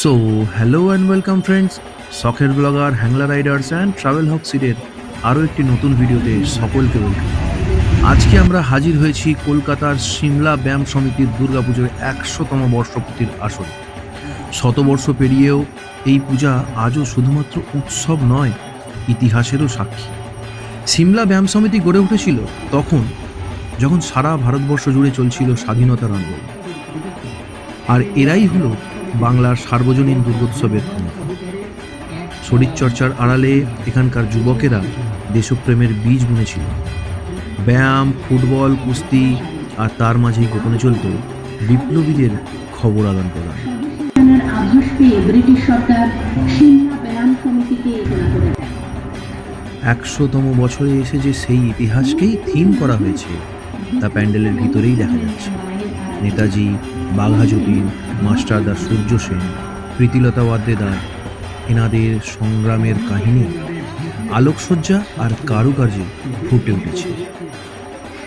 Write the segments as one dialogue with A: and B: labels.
A: So hello and welcome friends শখের blogger Hangla riders and travel হক সিডের আরও একটি নতুন ভিডিওতে সকলকে ওয়েলকাম আজকে আমরা হাজির হয়েছি কলকাতার সিমলা ব্যায়াম সমিতির দুর্গাপুজোর একশোতম বর্ষপূর্তির আসরে। শতবর্ষ পেরিয়েও এই পূজা আজও শুধুমাত্র উৎসব নয় ইতিহাসেরও সাক্ষী সিমলা ব্যায়াম সমিতি গড়ে উঠেছিল তখন যখন সারা ভারতবর্ষ জুড়ে চলছিল স্বাধীনতার আন্দোলন আর এরাই হলো বাংলার সার্বজনীন দুর্গোৎসবের শরীরচর্চার আড়ালে এখানকার যুবকেরা দেশপ্রেমের বীজ বুনেছিল ব্যায়াম ফুটবল কুস্তি আর তার মাঝেই গোপনে চলত বিপ্লবীদের খবর আদান প্রদান
B: ব্রিটিশ সরকার সিমলা ব্যায়াম সমিতিকে করে
A: একশোতম বছরে এসে যে সেই ইতিহাসকেই থিম করা হয়েছে, তা প্যান্ডেলের ভিতরেই দেখা যাচ্ছে। নেতাজি বাঘা যতীন মাস্টারদা সূর্য সেন, প্রীতিলতা ওয়াদ্দেদার এনাদের সংগ্রামের কাহিনী, আলোকসজ্জা আর কারুকার্যে ফুটে উঠেছে।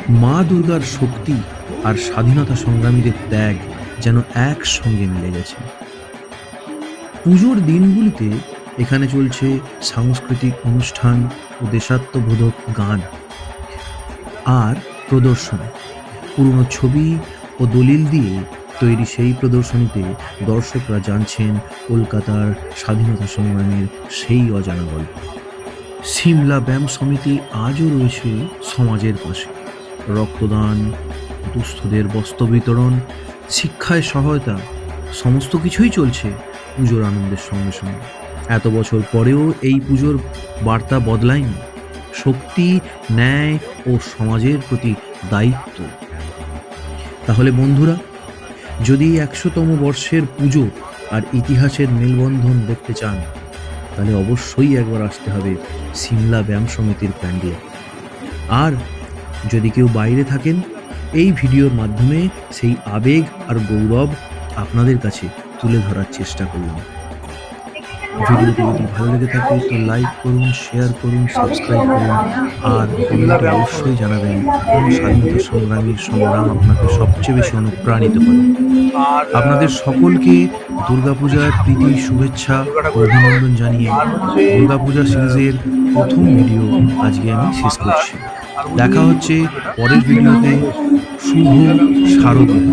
A: মা দুর্গার শক্তি আর স্বাধীনতা সংগ্রামীদের ত্যাগ যেন একসঙ্গে মিলে গেছে। পুজোর দিনগুলিতে এখানে চলছে সাংস্কৃতিক অনুষ্ঠান ও দেশাত্মবোধক গান আর প্রদর্শন। পুরনো ছবি ও দলিল দিয়ে তৈরি সেই প্রদর্শনীতে দর্শকরা জানছেন কলকাতার স্বাধীনতা সংগ্রামের সেই অজানা গল্প। সিমলা ব্যায়াম সমিতি আজও রয়েছে সমাজের পাশে। রক্তদান, দুস্থদের বস্ত্র বিতরণ, শিক্ষায় সহায়তা, সমস্ত কিছুই চলছে পুজোর আনন্দের সঙ্গে সঙ্গে। এত বছর পরেও এই পুজোর বার্তা বদলায়নি। শক্তি, ন্যায় ও সমাজের প্রতি দায়িত্ব তাহলে বন্ধুরা, যদি একশোতম বর্ষের পুজো আর ইতিহাসের মেলবন্ধন দেখতে চান, তাহলে অবশ্যই একবার আসতে হবে সিমলা ব্যায়াম সমিতির প্যান্ডেল আর যদি কেউ বাইরে থাকেন, এই ভিডিওর মাধ্যমে সেই আবেগ আর গৌরব আপনাদের কাছে তুলে ধরার চেষ্টা করলাম ভিডিওটি যদি ভালো লেগে থাকে, তো লাইক করুন শেয়ার করুন সাবস্ক্রাইব করুন। আর কমেন্টে অবশ্যই জানাবেন, কোন স্বাধীনতা সংগ্রামীর সংগ্রাম আপনাকে সবচেয়ে বেশি অনুপ্রাণিত করে। আপনাদের সকলকে দুর্গাপূজার প্রীতি, শুভেচ্ছা অভিনন্দন জানিয়ে দুর্গাপূজা সিরিজের প্রথম ভিডিও আজকে আমি শেষ করছি। দেখা হচ্ছে পরের ভিডিওতে। শুভ শারদীয়।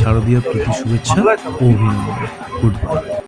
A: শারদীয় প্রীতি শুভেচ্ছা ও অভিনন্দন। Good bye